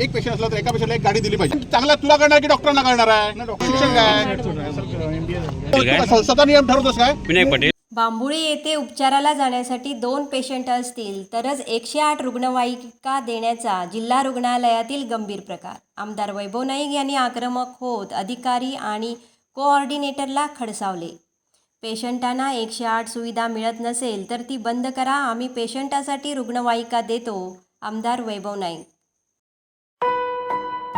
एक पेशंट असला तर एका पेशंटला एक गाडी दिली पाहिजे. चांगला तुला करणार की डॉक्टरांना करणार आहे? शिक्षण काय? काय? तू स्वतः नियम ठरवतोस काय? विनायक पटेल. बांबुळी येथे उपचाराला जाण्यासाठी दोन पेशंट असतील तरच एकशे आठ रुग्णवाहिका देण्याचा जिल्हा रुग्णालयातील गंभीर प्रकार. आमदार वैभव नाईक यांनी आक्रमक होत अधिकारी आणि कोऑर्डिनेटरला खडसावले. पेशंटांना एकशे आठ सुविधा मिळत नसेल तर ती बंद करा. आम्ही पेशंटासाठी रुग्णवाहिका देतो आमदार वैभव नाईक.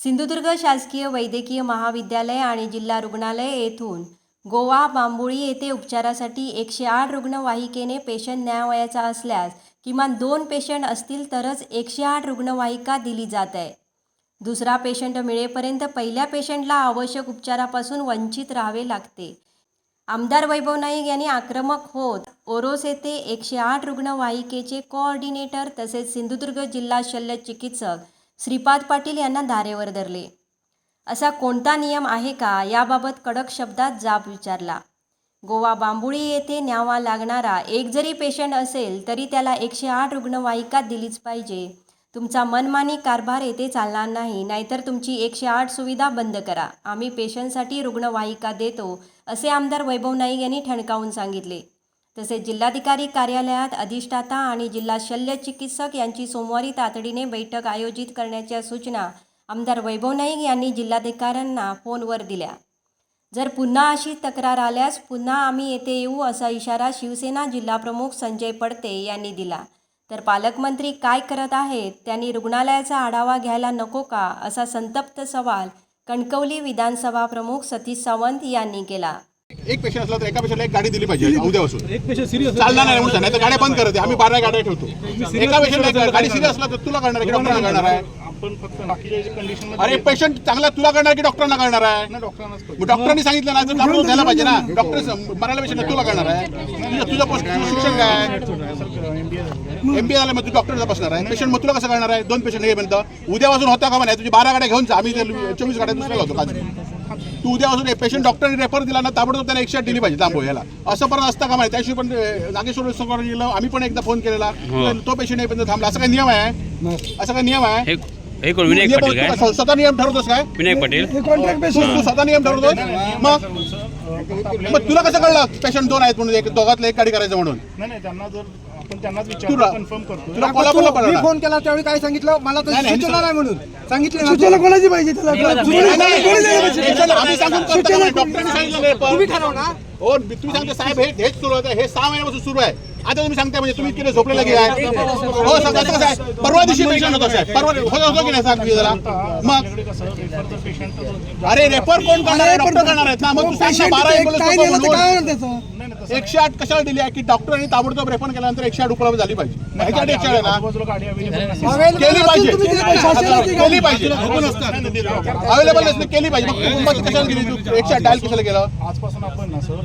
सिंधुदुर्ग शासकीय वैद्यकीय महाविद्यालय आणि जिल्हा रुग्णालय येथून गोवा बांबुळी येथे उपचारासाठी एकशे आठ रुग्णवाहिकेने पेशंट न्यावयाचा असल्यास किमान दोन पेशंट असतील तरच एकशे आठ रुग्णवाहिका दिली जात आहे. दुसरा पेशंट मिळेपर्यंत पहिल्या पेशंटला आवश्यक उपचारापासून वंचित राहावे लागते. आमदार वैभव नाईक यांनी आक्रमक होत ओरोस येथे एकशे आठ रुग्णवाहिकेचे कोऑर्डिनेटर तसेच सिंधुदुर्ग जिल्हा शल्य चिकित्सक श्रीपाद पाटील यांना धारेवर धरले. असा कोणता नियम आहे का याबाबत कडक शब्दात जाब विचारला. गोवा बांबुळी येथे न्यावा लागणारा एक जरी पेशंट असेल तरी त्याला एकशे आठ रुग्णवाहिका दिलीच पाहिजे. तुमचा मनमानी कारभार येथे चालणार नाही नाहीतर तुमची एकशे आठ सुविधा बंद करा. आम्ही पेशंटसाठी रुग्णवाहिका देतो असे आमदार वैभव नाईक यांनी ठणकावून सांगितले. तसेच जिल्हाधिकारी कार्यालयात अधिष्ठाता आणि जिल्हा शल्य चिकित्सक यांची सोमवारी तातडीने बैठक आयोजित करण्याच्या सूचना आमदार वैभव नाईक यांनी जिल्हाधिकाऱ्यांना फोनवर दिल्या. जर पुन्हा अशी तक्रार आल्यास पुन्हा आम्ही येथे येऊ असा इशारा शिवसेना जिल्हाप्रमुख संजय पडते यांनी दिला. तर पालकमंत्री काय करत आहेत? त्यांनी रुग्णालयाचा आढावा घ्यायला नको का? असा संतप्त सवाल कणकवली विधानसभा प्रमुख सतीश सावंत यांनी केला. एक पेशंट असला तर एका पेशंटला एक गाडी दिली पाहिजे उद्यापासून. एक पेशंट सिरियस चालणार नाही म्हणून नाही तर गाड्या बंद करते आम्ही बारा गाड्या ठेवतो. एका पेशंटला गाडी सिरियस असला तर तुला करणार आहे की करणार आहे? आपण फक्त बाकीच्या कंडिशन अरे पेशंट चांगला तुला करणार की डॉक्टरांना करणार आहे? डॉक्टरांनी सांगितलं ना तर आपण द्यायला पाहिजे ना. डॉक्टर मरायला पेशंट तुला करणार आहे? तुझं पोस्ट शिक्षण काय एमबीए झालं. मग तू डॉक्टरचा बसणार आहे. पेशंट मग तुला कसं करणार आहे? दोन पेशंट हे म्हणतं उद्यापासून होता का म्हणे? तुझी बारा गाड्या घेऊन जा. आम्ही चोवीस गाड्या दुसऱ्याला होतो खाली तू उद्यापासून पेशंट डॉक्टरने रेफर दिला ना ताबडतोब त्याला एकशे दिली पाहिजे तांबो याला. असं परत असतं का माहिती? त्याशिवाय पण नागेश्वर सरकार गेलं आम्ही पण एकदा फोन केलेला. तो पेशंट येईपर्यंत थांबला. असं काही नियम आहे? असं काही नियम आहे? हे हे कोण विनायक नियम- पटेल तू काय? स्वतः नियम ठरवतोस काय? विनायक पटेल. तू तू स्वतः नियम ठरवतोस? मग? मग तुला कसं कळलं? पेशंट दोन आहेत म्हणून एक दोघातलं एक गाडी करायचं म्हणून. नाही नाही त्यांना जर त्यांनाच तुला- विचार कन्फर्म करतो. तुला कोल्हापूरला मी फोन केला त्यावेळी काय सांगितलं मला तर सूचना नाही म्हणून. सांगितले सूचना कोणाची पाहिजे त्याला? नाही, आम्ही सांगून करतो का नाही? डॉक्टरांनी सांगितलं नाही, पण- तुम्ही ठरव ना. हो तुम्ही सांगता साहेब हे हेच सुरू होतं हे सहा महिन्यापासून सुरू आहे. आता तुम्ही सांगता म्हणजे तुम्ही इतके झोपलेलं काय हो सांगा कसं आहे परवा दिवशी पेशंट होता साहेब. परवा होतो होतो की नाही सांग जरा? मग आपल्याकडे कसं रेफरचं पेशंट अरे रेफर कोण करणार आहे? डॉक्टर करणार आहेत ना? मग तू सांग ना बारा काय एकोणीस दिलं तर काय म्हणून. होणार त्याचं एकशे आठ कशाला दिली आहे? की डॉक्टरांनी ताबडतोब रेफर केल्यानंतर एकशे आठ उपलब्ध झाली पाहिजे. ह्याच्यासाठी एकशे आठ आहे ना? केली पाहिजे. दिली. केली पाहिजे. अवेलेबल नसते केली पाहिजे. मग कुटुंबाची कशाला गेली तू एकशे आठ डायल कशाला गेलं आजपासून आपण ना सर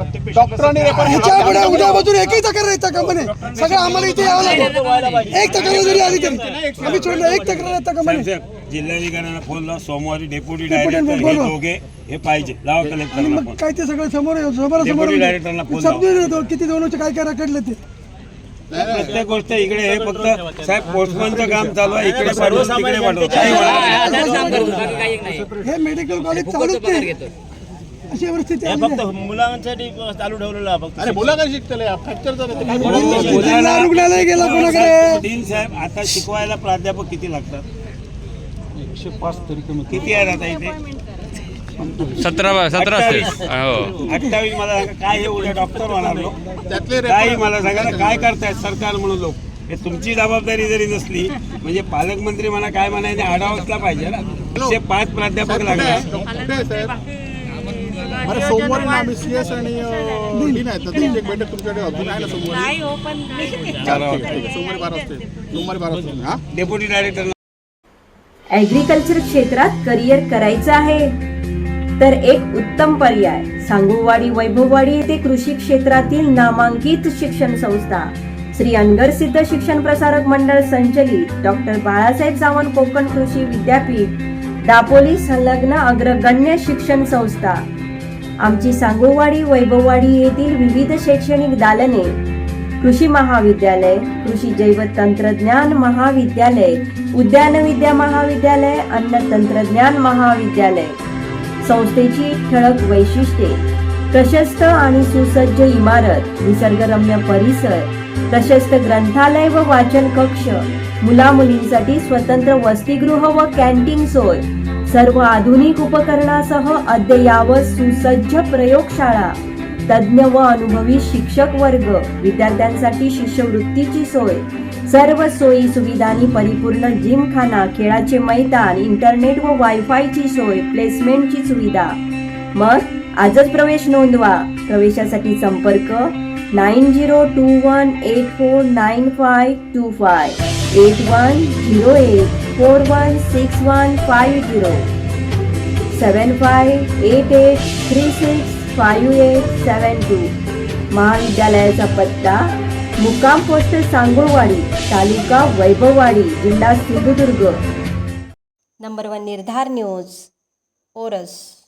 डॉक्टरांनी रेफर ह्याच्या पुढे एकही तक्रार येता का म्हणे सगळं आम्हाला इथे यावं लागेल एक तक्रार जरी आली तरी आम्ही सोडलं एक तक्रार येता का म्हणे जिल्हाधिकाऱ्यांना फोन लाव सोमवारी डेप्युटी डायरेक्टर हे. दोघे हे पाहिजे लावा आणि कलेक्टरला मग फोन काय ते सगळं समोर समोर Deputy director ला फोन समजून येतो किती दोनचे काय काय रखडले ते प्रत्येक गोष्ट इकडे हे फक्त साहेब पोस्टमनचं काम चालू आहे इकडे म्हणा. हे मेडिकल कॉलेज चालूच नाही अशी परिस्थिती आली आहे. मुलांसाठी चालू ठेवलेलं फक्त अरे बोला काय शिकतले. जिल्हा रुग्णालय गेला कोणाकडे? साहेब, डीन साहेब आता शिकवायला प्राध्यापक किती लागतात? किती आहेत आता इथे? सतरा सतरा हो. अठ्ठावीस मला सांगा काय हे उद्या डॉक्टर होणार लोक? त्यातले मला सांगा ना काय करतायत सरकार म्हणून लोक? हे तुमची जबाबदारी जरी नसली म्हणजे पालकमंत्री म्हणा काय म्हणायचे आढावाचला पाहिजे ना. एकशे पाच प्राध्यापक लागणार. साहेब अरे सोमवारी ना आम्ही सी एस आणि अं, डीन आहेत ना त्यांची एक बैठक तुमच्याकडे अजून आहे ना सोमवारी. ठीक आहे. सोमवारी बारा वाजता सोमवारी बारा वाजता हा? डेप्युटी डायरेक्टर ॲग्रिकल्चर क्षेत्रात करिअर करायचं आहे. तर एक उत्तम पर्याय सांगुवाडी वैभववाडी येथे कृषी क्षेत्रातील नामांकित शिक्षण संस्था. श्री अनगर सिद्ध शिक्षण प्रसारक मंडळ संचलित डॉक्टर बाळासाहेब सावंत कोकण कृषी विद्यापीठ. दापोली संलग्न अग्रगण्य शिक्षण संस्था. आमची सांगोवाडी वैभववाडी येथील विविध शैक्षणिक दालने कृषी महाविद्यालय कृषी जैव तंत्रज्ञान महाविद्यालय उद्यान विद्या महाविद्यालय अन्न तंत्रज्ञान महाविद्यालय. संस्थेची ठळक वैशिष्ट्ये प्रशस्त आणि सुसज्ज इमारत निसर्गरम्य परिसर प्रशस्त ग्रंथालय व वाचन कक्ष मुला मुलींसाठी स्वतंत्र वसतिगृह व कॅन्टीन सोय सर्व आधुनिक उपकरणासह अद्ययावत सुसज्ज प्रयोगशाळा तज्ज्ञ व अनुभवी शिक्षक वर्ग विद्यार्थ्यांसाठी शिष्यवृत्तीची सोय सर्व सोयी सुविधांनी परिपूर्ण जिमखाना खेळाचे मैदान इंटरनेट व वायफायची सोय प्लेसमेंटची सुविधा. मग आजच प्रवेश नोंदवा. प्रवेशासाठी संपर्क nine zero two one eight four nine five two five eight one zero eight. Four one six one five zero. Seven five eight eight three six five eight seven two. महाविद्यालयाचा पत्ता मुक्काम पोस्ट सांगोळवाडी तालुका वैभववाडी जिल्हा Sindhudurg. Number one Nirdhar news Oros.